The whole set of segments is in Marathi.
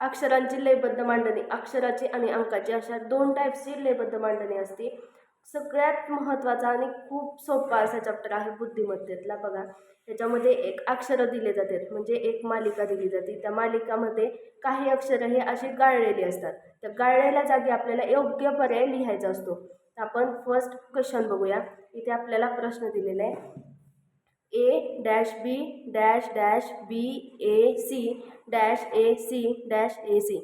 अक्षरांची लयबद्ध मांडणी अक्षराची आणि अंकाची अशा दोन टाईपची लयबद्ध मांडणी असते. सगळ्यात महत्त्वाचा आणि खूप सोपा असा चॅप्टर आहे बुद्धिमत्तेतला बघा. त्याच्यामध्ये एक अक्षरं दिले जातात म्हणजे एक मालिका दिली जाते. त्या मालिकामध्ये काही अक्षरं हे अशी गाळलेली असतात. त्या गाळलेल्या जागी आपल्याला योग्य पर्याय लिहायचा असतो. तर आपण फर्स्ट क्वेश्चन बघूया. इथे आपल्याला प्रश्न दिलेला आहे. Dash B dash dash B A C dash A C dash A C.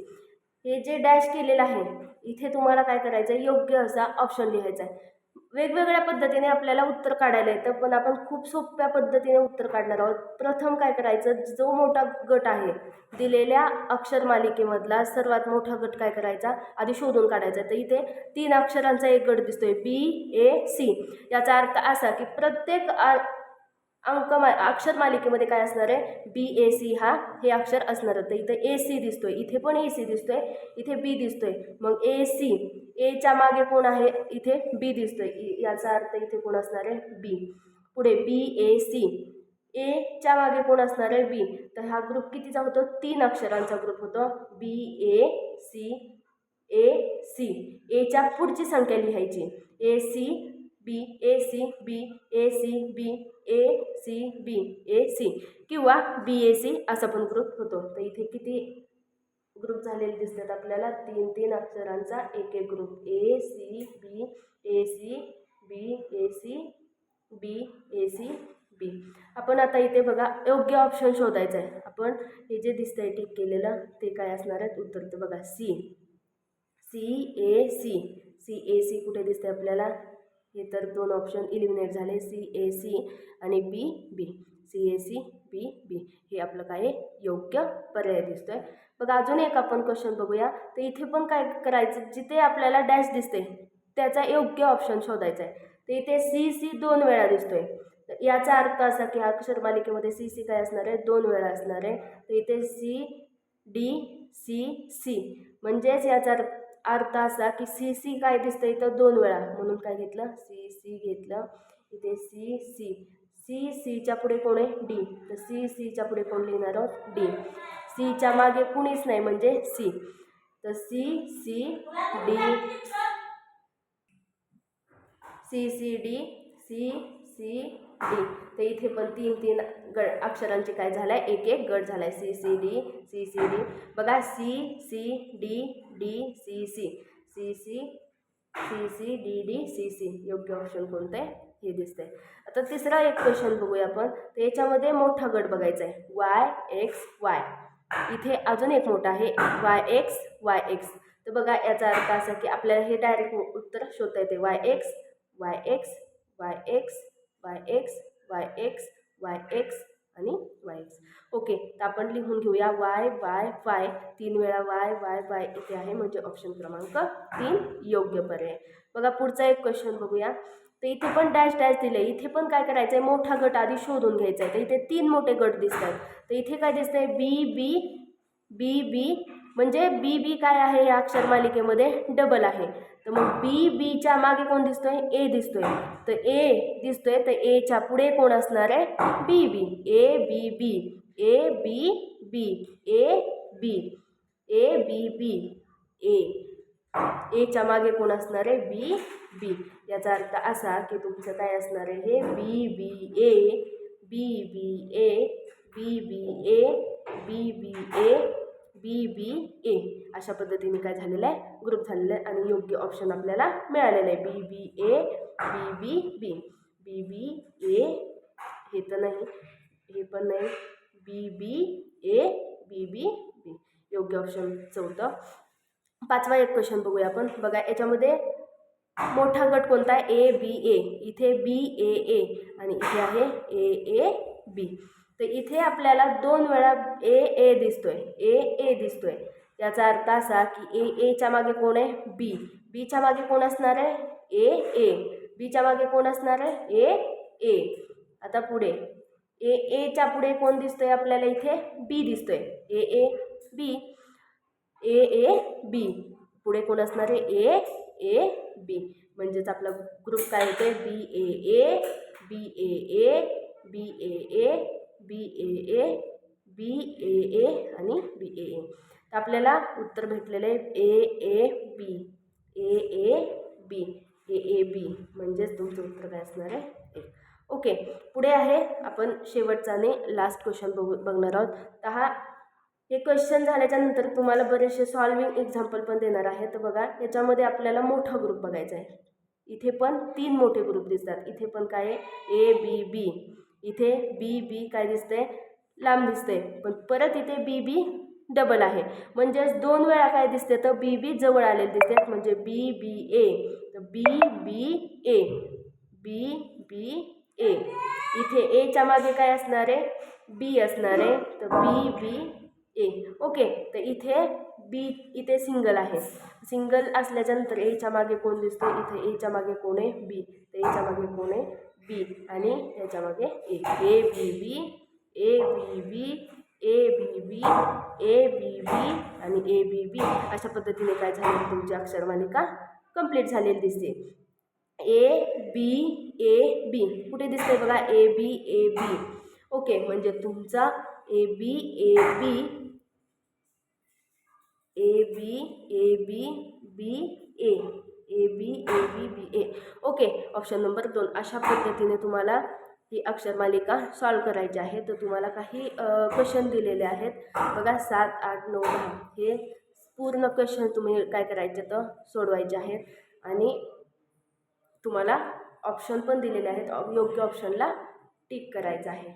हे जे डॅश केलेलं आहे इथे तुम्हाला काय करायचं आहे योग्य असा ऑप्शन लिहायचा आहे वेगवेगळ्या पद्धतीने आपल्याला उत्तर काढायला येतं पण आपण खूप सोप्या पद्धतीने उत्तर काढणार आहोत. प्रथम काय करायचं? जो मोठा गट आहे दिलेल्या अक्षर मालिकेमधला सर्वात मोठा गट काय करायचा? आधी शोधून काढायचा. तर इथे तीन अक्षरांचा एक गट दिसतोय बी ए सी. याचा अर्थ असा की प्रत्येक अंक मा अक्षर मालिकेमध्ये काय असणार आहे? बी ए सी हा हे अक्षर असणार होतं इथं ए सी दिसतोय. इथे पण ए सी दिसतोय. इथे बी दिसतोय. मग ए सी एच्या मागे कोण आहे? इथे बी दिसतोय. याचा अर्थ इथे कोण असणार आहे? बी पुढे बी ए सी एच्या मागे कोण असणार आहे? बी तर हा ग्रुप कितीचा होतो? तीन अक्षरांचा ग्रुप होतो. बी ए सी ए सी एच्या पुढची संख्या लिहायची. A C B A C B A C B A C B A C किंवा बी ए सी असा पण ग्रुप होतो. तर इथे किती ग्रुप झालेले दिसतात आपल्याला? तीन तीन अक्षरांचा एक एक group A C B A C B A C B A C B. आपण आता इथे बघा योग्य ऑप्शन शोधायचं आहे. आपण हे जे दिसतंय टिक केलेलं ते काय असणार आहेत? उत्तर ते बघा C. C A C. C A C कुठे दिसते आपल्याला? हे तर दोन ऑप्शन इलिमिनेट झाले. सी ए सी आणि B B C A C बी बी हे आपलं काय योग्य पर्याय दिसतोय. बघा अजून एक आपण क्वेश्चन बघूया. तर इथे पण काय करायचं? जिथे आपल्याला डॅश दिसते त्याचा योग्य ऑप्शन शोधायचा आहे तर इथे सी सी दोन वेळा दिसतोय. तर याचा अर्थ असा की अक्षर मालिकेमध्ये सी सी काय असणार आहे? दोन वेळा असणार आहे. तर इथे सी डी सी सी म्हणजेच याचा अर्थ असा की सी सी काय दिसतं इथं? दोन वेळा. म्हणून काय घेतलं? सी सी घेतलं. इथे सी सी. सी सीच्या पुढे कोण आहे? डी. तर सी सीच्या पुढे कोण लिहिणार आहोत? डी. सीच्या मागे कुणीच नाही म्हणजे सी. तर C C D. C C D. C C D. तर इथे पण तीन तीन गड अक्षरांचे काय झालं आहे एक एक गट झाला आहे C C D C C D. बघा C C D D C C. C C C C D D C C. योग्य ऑप्शन कोणतं आहे हे दिसतंय. आता तिसरा एक क्वेश्चन बघूया आपण. तर याच्यामध्ये मोठा गट बघायचा आहे वाय एक्स वाय. इथे अजून एक मोठा आहे. Y X Y X. तर बघा याचा अर्थ असा की आपल्याला हे डायरेक्ट उत्तर शोधता येते. Y X Y X Y X Y X Y X Y X आणि वाय एक्स. ओके तर आपण लिहून घेऊया वाय वाय वाय. तीन वेळा वाय वाय वाय इथे आहे म्हणजे ऑप्शन क्रमांक तीन योग्य पर्याय. बघा पुढचा एक क्वेश्चन बघूया. तर इथे पण डॅश डॅश दिलं आहे इथे पण काय करायचं आहे मोठा गट आधी शोधून घ्यायचा आहे तर इथे तीन मोठे गट दिसत आहेत तर इथे काय दिसत आहे बी बी बी बी म्हणजे बी बी काय आहे या अक्षर मालिकेमध्ये? डबल आहे. तर मग बी बीच्या मागे कोण दिसतोय? ए दिसतोय. तर ए दिसतोय तर एच्या पुढे कोण असणार आहे? बी B A B B A B B A B A B B ए एच्या मागे कोण असणार आहे? बी बी याचा अर्थ असा की तुमचं काय असणार आहे? हे बी B A B B A B B A B B A B B ए अशा पद्धतीने काय झालेलं आहे? ग्रुप झालेलं आहे आणि योग्य ऑप्शन आपल्याला मिळालेलं आहे. बी B A B B B B B ए हे तर नाही. हे पण नाही. बी बी ए बी बी बी योग्य ऑप्शन चौथं. पाचवा एक क्वेश्चन बघूया आपण. बघा याच्यामध्ये मोठा गट कोणता आहे? ए बी ए इथे बी ए ए आणि इथे आहे ए ए बी तर इथे आपल्याला दोन वेळा ए ए दिसतोय. ए ए दिसतोय. याचा अर्थ असा की ए एच्या मागे कोण आहे? बी. बीच्या मागे कोण असणार आहे? ए ए. बीच्या मागे कोण असणार आहे? ए ए. आता पुढे. ए एच्या पुढे कोण दिसतोय आपल्याला इथे? बी दिसतोय. ए ए बी. ए ए बी. पुढे कोण असणार आहे? ए ए बी. म्हणजेच आपला ग्रुप काय होतोय? बी A A. B A A. B A A. B A A B A ए आणि बी ए ए तर आपल्याला उत्तर भेटलेलं आहे ए A B A A B A A बी म्हणजेच तुमचं उत्तर काय असणार आहे? एक ओके पुढे आहे आपण शेवटचा आणि लास्ट क्वेश्चन बघू बघणार आहोत. तर हा हे क्वेश्चन झाल्याच्यानंतर तुम्हाला बरेचसे सॉल्विंग एक्झाम्पल पण देणार आहे. तर बघा याच्यामध्ये आपल्याला मोठा ग्रुप बघायचा आहे. इथे पण तीन मोठे ग्रुप दिसतात. इथे पण काय आहे? ए बी बी इथे बी बी काय दिसतंय? लांब दिसतंय. पण परत इथे बी बी डबल आहे. म्हणजेच दोन वेळा काय दिसते तर बी बी जवळ आलेले दिसते म्हणजे बी बी ए. तर बी बी ए. बी बी ए. इथे एच्या मागे काय असणार आहे? बी असणार आहे. तर बी बी ए. ओके. तर इथे बी इथे सिंगल आहे. सिंगल असल्याच्यानंतर एच्या मागे कोण दिसतो इथे एच्या मागे कोण आहे? बी. तर एच्या मागे कोण आहे? बी. आणि याच्या मागे ए. A B B A B B A B B A B बी आणि ए बी बी. अशा पद्धतीने काय झालेली तुमची अक्षरमालिका कंप्लीट झालेली दिसते. ए बी ए बी. कुठे दिसते बघा? ए बी ए बी. ओके म्हणजे तुमचा A B A B A B A B B A A B A B B A okay option number दोन. अशा पद्धतीने तुम्हाला ही अक्षरमालिका सॉल्व करायची आहे. तर तुम्हाला काही क्वेश्चन दिलेले आहेत. बघा सात आठ नऊ दहा. हे पूर्ण क्वेश्चन तुम्ही काय करायचे तर सोडवायचे आहेत. आणि तुम्हाला ऑप्शन पण दिलेले आहेत. योग्य ऑप्शनला टिक करायचं आहे.